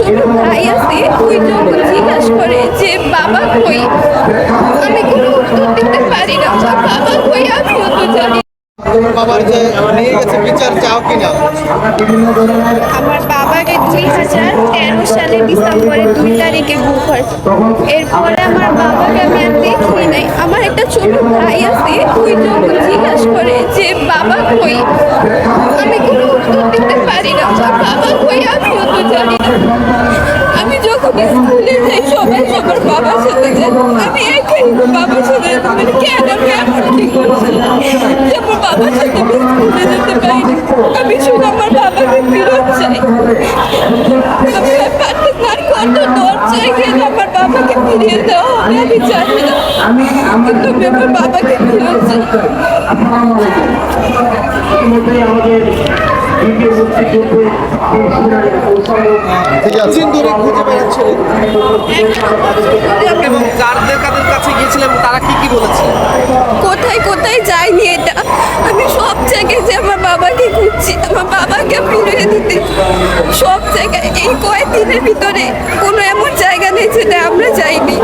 ছোট ভাই আছে ওই যখন জিজ্ঞাসা করে যে বাবা কই? আমি কোনো উত্তর দিতে পারি না। বাবা কই? আমিও তো জানি বাবার যে নিয়ে গেছে বিচার চাও কিনা? আমার বাবাকে দুই হাজার তেরো সালে ডিসেম্বরের দুই তারিখে বুক হয়। এরপরে আমার বাবাকে আমি আর দেখি নাই। আমার একটা ছোট ভাই আছে ওই যখন জিজ্ঞাসা করে যে বাবা কই আমি কোনো উত্তর দিতে পারি না আমার বাবা কই আমিও তো জানি না আমি যখন স্কুলে যাই সবাই সবার বাবার সাথে যায় আমি একাই বাবার সাথে মানে কেন কেমন কি করছে যে আমার বাবার সাথে আমি স্কুলে যেতে পারি। আমি শুধু আমার বাবাকে ফেরত চাই। আমি আমার বাবাকে ফিরিয়ে দেওয়া আমি জানি না। কিন্তু আমার বাবাকে চাই। ঠিক আছে ধরে খুঁজে বেড়াচ্ছিলেন এবং কারদের কাদের কাছে গিয়েছিলেন তারা কি কি বলেছে? কোথায় কোথায় যায়নি এটা? আমি সব জায়গায় যে আমার বাবাকে খুঁজছি আমার বাবাকে ফিরিয়ে দিতে। সব জায়গায় এই কয়েকদিনের ভিতরে কোনো এমন জায়গা নেই যেটা আমরা যাইনি।